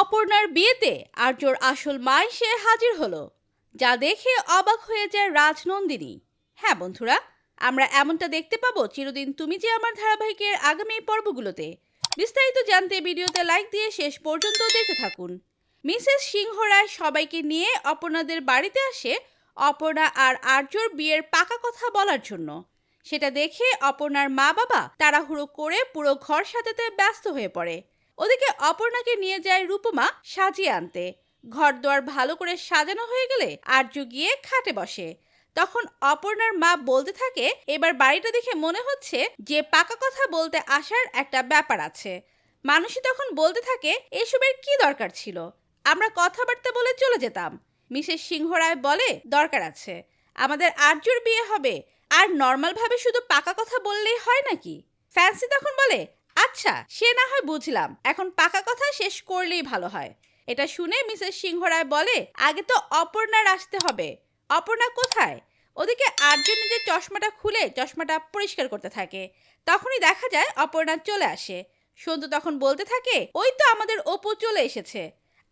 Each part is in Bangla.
অপর্ণার বিয়েতে আর্যর আসল মা এসে হাজির হলো, যা দেখে অবাক হয়ে যায় রাজনন্দিনী। হ্যাঁ বন্ধুরা, আমরা এমনটা দেখতে পাবো চিরদিন তুমি যে আমার ধারাবাহিকের আগামী পর্বগুলোতে। বিস্তারিত জানতে ভিডিওতে লাইক দিয়ে শেষ পর্যন্ত দেখতে থাকুন। মিসেস সিংহ রায় সবাইকে নিয়ে অপর্ণাদের বাড়িতে আসে অপর্ণা আর আর্যর বিয়ের পাকা কথা বলার জন্য। সেটা দেখে অপর্ণার মা বাবা তাড়াহুড়ো করে পুরো ঘর সাজাতে ব্যস্ত হয়ে পড়ে। ওদিকে অপর্ণাকে নিয়ে যায় রূপমা সাজিয়ে আনতে। ঘর দোয়ার ভালো করে সাজানো হয়ে গেলে আর্য গিয়ে খাটে বসে। তখন অপর্ণার মা বলতে থাকে, এবার বাড়িটা দেখে মনে হচ্ছে যে পাকা কথা বলতে আসার একটা ব্যাপার আছে। মানুষই তখন বলতে থাকে, এসবের কি দরকার ছিল? আমরা কথাবার্তা বলে চলে যেতাম। মিসেস সিংহ রায় বলে, দরকার আছে। আমাদের আর্যর বিয়ে হবে। আর নর্মালভাবে শুধু পাকা কথা বললেই হয় নাকি? ফ্যান্সি তখন বলে আচ্ছা সে না হয় বুঝলাম। এখন পাকা কথা শেষ করলেই ভালো হয়। এটা শুনে মিসেস সিংহ রায় বলে, আগে তো অপর্ণার আসতে হবে। অপর্ণা কোথায়? ওদিকে আর্য নিজের চশমাটা খুলে চশমাটা পরিষ্কার করতে থাকে, তখনই দেখা যায় অপর্ণা চলে আসে। সন্তু তখন বলতে থাকে, ওই তো আমাদের অপু চলে এসেছে।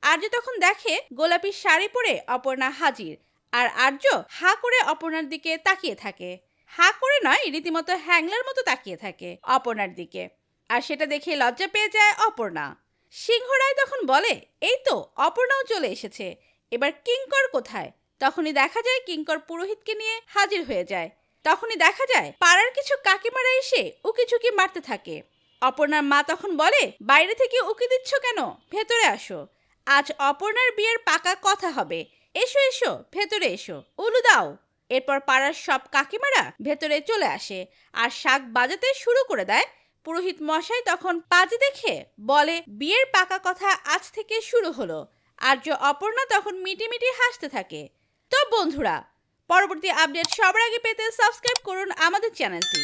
আর্য তখন দেখে গোলাপি শাড়ি পরে অপর্ণা হাজির, আর আর্য হা করে অপর্ণার দিকে তাকিয়ে থাকে। হা করে নয়, রীতিমতো হ্যাংলার মতো তাকিয়ে থাকে অপর্ণার দিকে। আর সেটা দেখে লজ্জা পেয়ে যায় অপর্ণা। সিংহ রায় তখন বলে, এই তো, অপর্ণাও চলে এসেছে। এবার কিঙ্কর কোথায়? তখনই দেখা যায় কিঙ্কর পুরোহিতকে নিয়ে হাজির হয়ে যায়। তখনই দেখা যায় পাড়ার কিছু কাকিমারা এসে উকি ঝুঁকি মারতে থাকে। অপর্ণার মা তখন বলে, বাইরে থেকে উকি দিচ্ছ কেন? ভেতরে আসো। আজ অপর্ণার বিয়ের পাকা কথা হবে। এসো এসো, ভেতরে এসো। উলু দাও। এরপর পাড়ার সব কাকিমারা ভেতরে চলে আসে আর শাক বাজাতে শুরু করে দেয় পুরোহিত মশাই তখন পাজি দেখে বলে, বিয়ের পাকা কথা আজ থেকে শুরু হলো। আর্য অপর্ণা তখন মিটি মিটি হাসতে থাকে। তো বন্ধুরা, পরবর্তী আপডেট সবার আগে পেতে সাবস্ক্রাইব করুন আমাদের চ্যানেলটি।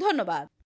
ধন্যবাদ।